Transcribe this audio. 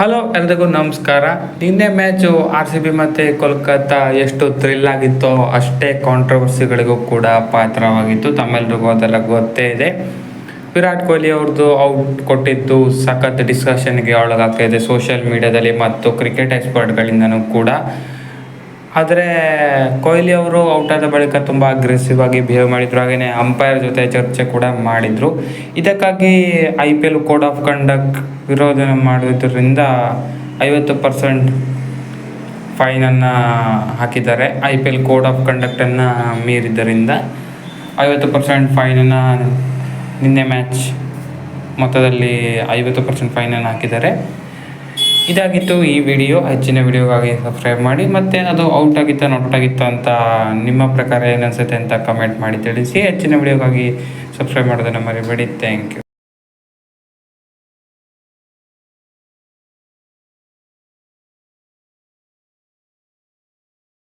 Hello ಎಲ್ರಿಗೂ ನಮಸ್ಕಾರ. ನಿನ್ನೆ ಮ್ಯಾಚು ಆರ್ ಸಿ ಬಿ ಮತ್ತು ಕೋಲ್ಕತ್ತಾ ಎಷ್ಟು ಥ್ರಿಲ್ ಆಗಿತ್ತೋ ಅಷ್ಟೇ ಕಾಂಟ್ರವರ್ಸಿಗಳಿಗೂ ಕೂಡ ಪಾತ್ರವಾಗಿತ್ತು. ತಮ್ಮೆಲ್ರಿಗೂ ಅದೆಲ್ಲ ಗೊತ್ತೇ ಇದೆ. ವಿರಾಟ್ ಕೊಹ್ಲಿ ಅವ್ರದ್ದು ಔಟ್ ಕೊಟ್ಟಿದ್ದು ಸಖತ್ ಡಿಸ್ಕಷನ್ಗೆ ಒಳಗಾಗ್ತಾ ಇದೆ. ಸೋಷಿಯಲ್ ಮೀಡಿಯಾದಲ್ಲಿ ಮತ್ತು ಕ್ರಿಕೆಟ್ ಎಕ್ಸ್ಪರ್ಟ್ಗಳಿಂದನೂ ಕೂಡ. ಆದರೆ ಕೊಹ್ಲಿ ಅವರು ಔಟ್ ಆದ ಬಳಿಕ ತುಂಬ ಅಗ್ರೆಸಿವ್ ಆಗಿ ಬಿಹೇವ್ ಮಾಡಿದ್ರು. ಹಾಗೆಯೇ ಅಂಪೈರ್ ಜೊತೆ ಚರ್ಚೆ ಕೂಡ ಮಾಡಿದರು. ಇದಕ್ಕಾಗಿ I P L code of conduct ವಿರೋಧನೆ ಮಾಡುವುದರಿಂದ ಐವತ್ತು ಪರ್ಸೆಂಟ್ ಫೈನನ್ನು ಹಾಕಿದ್ದಾರೆ. I P L code of ಕಂಡಕ್ಟನ್ನು ಮೀರಿದ್ದರಿಂದ ಐವತ್ತು ಪರ್ಸೆಂಟ್ ಫೈನನ್ನು ನಿನ್ನೆ ಮ್ಯಾಚ್ ಮೊತ್ತದಲ್ಲಿ ಐವತ್ತು ಪರ್ಸೆಂಟ್ ಫೈನನ್ನು ಹಾಕಿದ್ದಾರೆ. ಇದಾಗಿತ್ತು ಈ ವಿಡಿಯೋ. ಹೆಚ್ಚಿನ ವಿಡಿಯೋಗಾಗಿ ಸಬ್ಸ್ಕ್ರೈಬ್ ಮಾಡಿ. ಮತ್ತು ಅದು ಔಟ್ ಆಗಿತ್ತ ನೋಟ್ ಆಗಿತ್ತ ಅಂತ ನಿಮ್ಮ ಪ್ರಕಾರ ಏನನ್ಸುತ್ತೆ ಅಂತ ಕಮೆಂಟ್ ಮಾಡಿ ತಿಳಿಸಿ. ಹೆಚ್ಚಿನ ವಿಡಿಯೋಗಾಗಿ ಸಬ್ಸ್ಕ್ರೈಬ್ ಮಾಡೋದನ್ನು ಮರಿಬೇಡಿ. Thank you